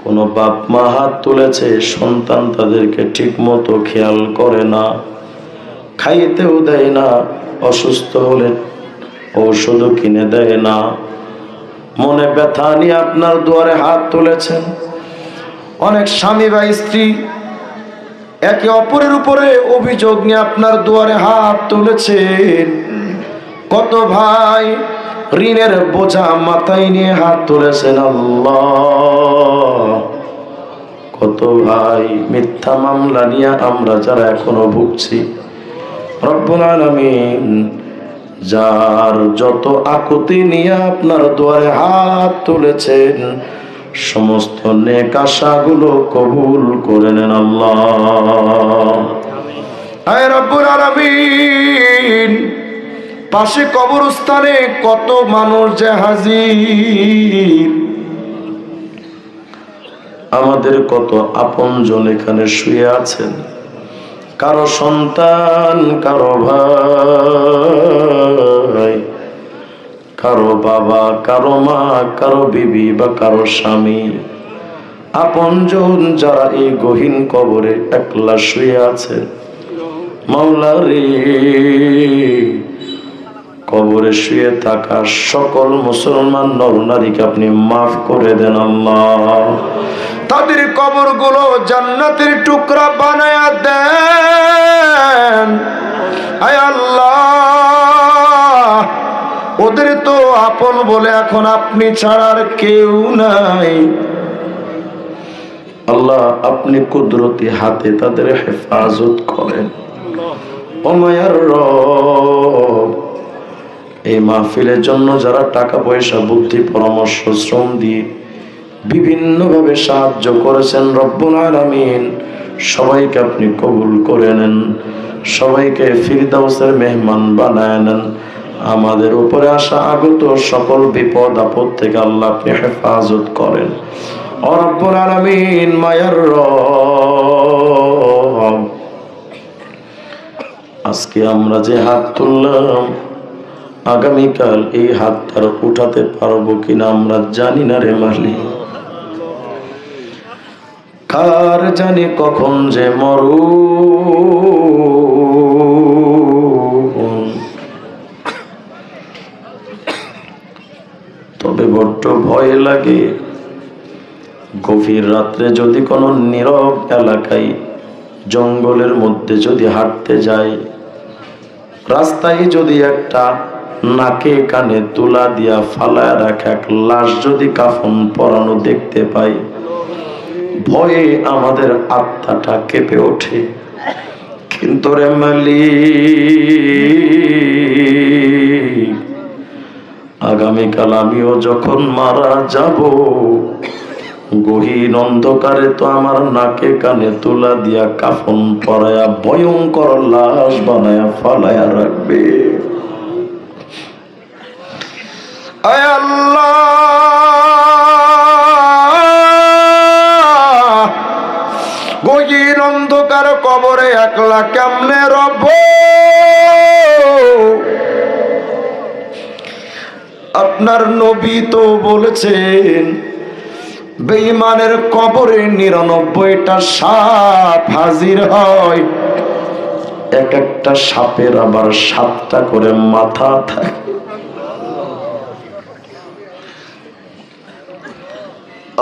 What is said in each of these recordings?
কোন বাপ মা হাত তুলেছে, সন্তান তাদেরকে ঠিক মতো খেয়াল করে না। খাইতেও দেয় না, অসুস্থ হলে ঔষধও কিনে দেয় না। মনে ব্যথা নিয়ে আপনার দুয়ারে হাত তুলেছেন। অনেক স্বামী বা স্ত্রী একে অপরের উপরে অভিযোগ নিয়ে আপনার দুয়ারে হাত তুলেছেন। কত ভাই ঋণের বোঝা মাথায় নিয়ে হাত তুলেছেন আল্লাহ। কত ভাই মিথ্যা মামলা নিয়ে আমরা যারা এখনও ভুগছি, রব্বুল আলামিন যার যত আকুতি নিয়ে আপনার দুয়ারে হাত তুলেছেন, সমস্ত নেক আশাগুলো কবুল করে নেন আল্লাহ। আয় রব্বুল আলামিন। পাশে কবরস্থানে কত মানুষ যে হাজির। আমাদের কত আপনজন এখানে শুয়ে আছেন? কারও সন্তান, কারও ভাই, কারও বাবা, কারও মা, কারও বিবি বা কারও স্বামী। আপনজন যারা এই গহীন কবরে একলা শুয়ে আছে। মাওলা রে কবরে শুয়ে থাকা সকল মুসলমান নর নারীকে আপনি মাফ করে দেন আল্লাহ। তাদের কবরগুলো জান্নাতের টুকরা বানায়া দেন। আল্লাহ, ওদের তো আপন বলে এখন আপনি ছাড়ার কেউ নাই। আল্লাহ, আপনি কুদরতি হাতে তাদের হেফাজত করেন। ওমায়ার রব এই মাহফিলের জন্য যারা টাকা পয়সা, বুদ্ধি, পরামর্শ, শ্রম দিয়ে বিভিন্নভাবে সাহায্য করেছেন রব্বুল আলামিন, সবাইকে আপনি কবুল করে নেন, সবাইকে ফিরদাউসের মেহমান বানায় নেন। আমাদের উপরে আসা আগত সকল বিপদ, আপদ থেকে আল্লাহ আপনি হেফাজত করেন। ও রব্বুল আলামিন, মায়ার আজকে আমরা যে হাত তুললাম আগামীকাল এই হাতটার উঠাতে পারব কিনা আমরা জানি না রে মালি। কার জানি কখন যে মরু। তবে বড্ড ভয় লাগে। গভীর রাত্রে যদি কোনো নীরব এলাকায় জঙ্গলের মধ্যে যদি হাঁটতে যায়, রাস্তায় যদি একটা নাকে কানে তুলা দিয়া ফালায় রাখা। এক লাশ যদি কাফন পরানো দেখতে পাই, ভয়ে আমাদের আত্মাটা কেঁপে ওঠে। কিন্তু রে মালি আগামীকাল আমিও যখন মারা যাব, গহীন অন্ধকারে তো আমার নাকে কানে তুলা দিয়া কাফন পরায়া ভয়ঙ্কর লাশ বানায়া ফালায়া রাখবে। অন্ধকার কবরে একলা কেমনে রব? আপনার নবী তো বলেছেন, বেঈমানের কবরে নিরানব্বইটা সাপ হাজির হয়। এক একটা সাপের আবার সাতটা করে মাথা থাকে।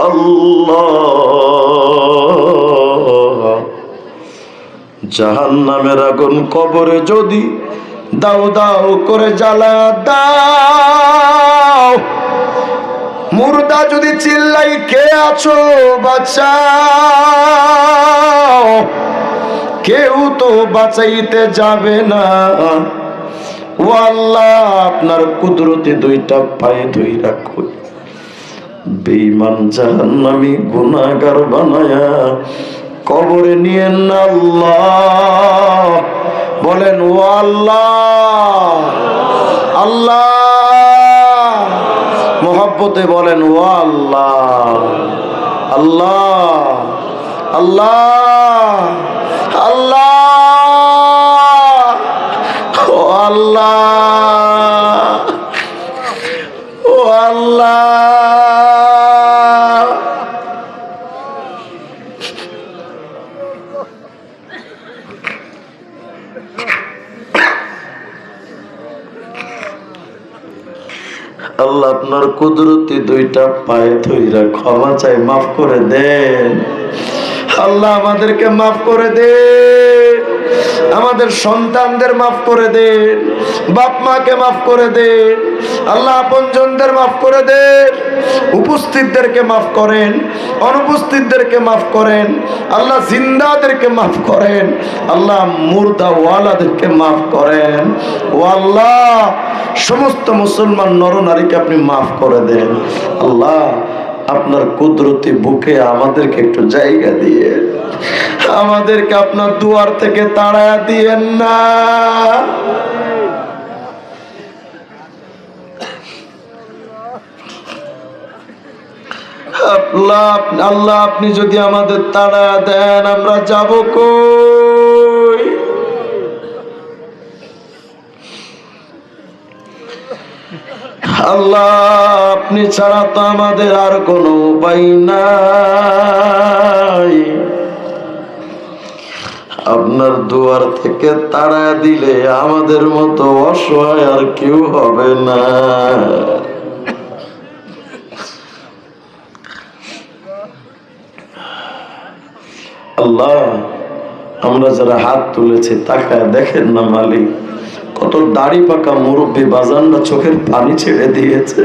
আল্লাহ। জাহান নামের আগুন কবরে যদি দাও দাও করে জ্বালা দাও। মুর্দা যদি চিল্লাই, কে আছো বাঁচাও? কেউ তো বাঁচাইতে যাবে না। ও আল্লাহ, আপনার কুদরতে দুইটা পায়ে ধুই রাখো বেঈমান জাহান্নামী গুনাহগার বানায়া কবরে নিয়েন না আল্লাহ। বলেন, ও আল্লাহ। আল্লাহ। মোহাব্বতে বলেন, ও আল্লাহ। আল্লাহ। আল্লাহ। আল্লাহ। ও আল্লাহ ও আল্লাহ আল্লাহ আপনার কুদরতি দুইটা পায়ে ধৈরা ক্ষমা চাই, মাফ করে দেন। আল্লাহ আমাদেরকে মাফ করে দে আমাদের সন্তানদের মাফ করে দে বাপ মাকে মাফ করে দে আল্লাহ আপনজনদের মাফ করে দে উপস্থিতদেরকে মাফ করেন, অনুপস্থিতদেরকে মাফ করেন, আল্লাহ জিন্দাদেরকে মাফ করেন, আল্লাহ মুর্দা ওয়ালাদেরকে মাফ করেন। ও আল্লাহ সমস্ত মুসলমান নরনারীকে আপনি মাফ করে দেন। আল্লাহ, আপনার কুদরতি বুকে আমাদেরকে একটু জায়গা দিয়ে, আমাদেরকে আপনার দুয়ার থেকে তাড়া দিয়েন না। আল্লাহ আল্লাহ আপনি যদি আমাদের তাড়া দেন, আমরা যাব কই? আল্লাহ আপনি ছাড়া তো আমাদের আর কোনো উপায় নাই। আপনার দুয়ার থেকে তাড়া দিলে আমাদের মতো অসহায় আর কেউ হবে না। আল্লাহ, আমরা যারা হাত তুলেছি, তাকায় দেখেন না মালিক, কত দাড়ি পাকা মুরব্বী বাজানরা চোখের পানি ছেড়ে দিয়েছে।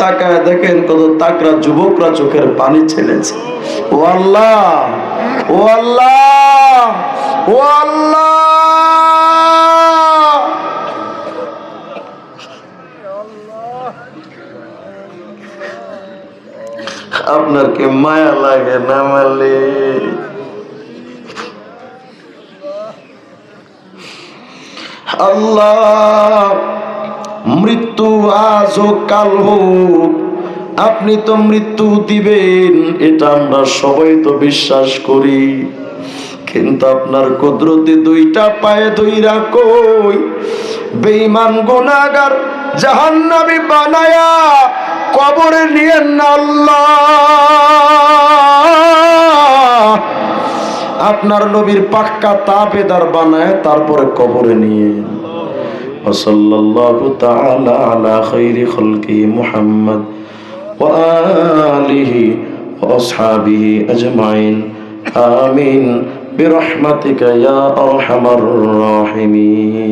তাকায় দেখেন কত তাকরা যুবকরা চোখের পানি ছেড়েছে। ও আল্লাহ ও আল্লাহ ও আল্লাহ। আপনার কি মায়া লাগে না মালিক? আল্লাহ, মৃত্যু আজ কাল হোক, আপনি তো মৃত্যু দিবেন, এটা আমরা সবাই তো বিশ্বাস করি। কিন্তু আপনার কুদরতে দুইটা পায়ে ধইরা কই, বেঈমান গুনাহগার জাহান্নামী বানায়া কবরে নিয়ে না আল্লাহ। আপনার নবীর পাক্কা তাবেদার বানায় তারপরে কবরে নিয়ে وصلى الله تعالى على خير خلقه محمد وآله وأصحابه أجمعين آمين برحمتك يا أرحم الراحمين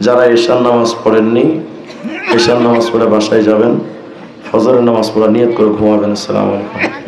যারা ঈশান নামাজ পড়েননি ঈশান নামাজ পড়ে বাসায় যাবেন ফজরের নামাজ পড়া নিয়ত করে ঘুমাবেন আসসালামু আলাইকুম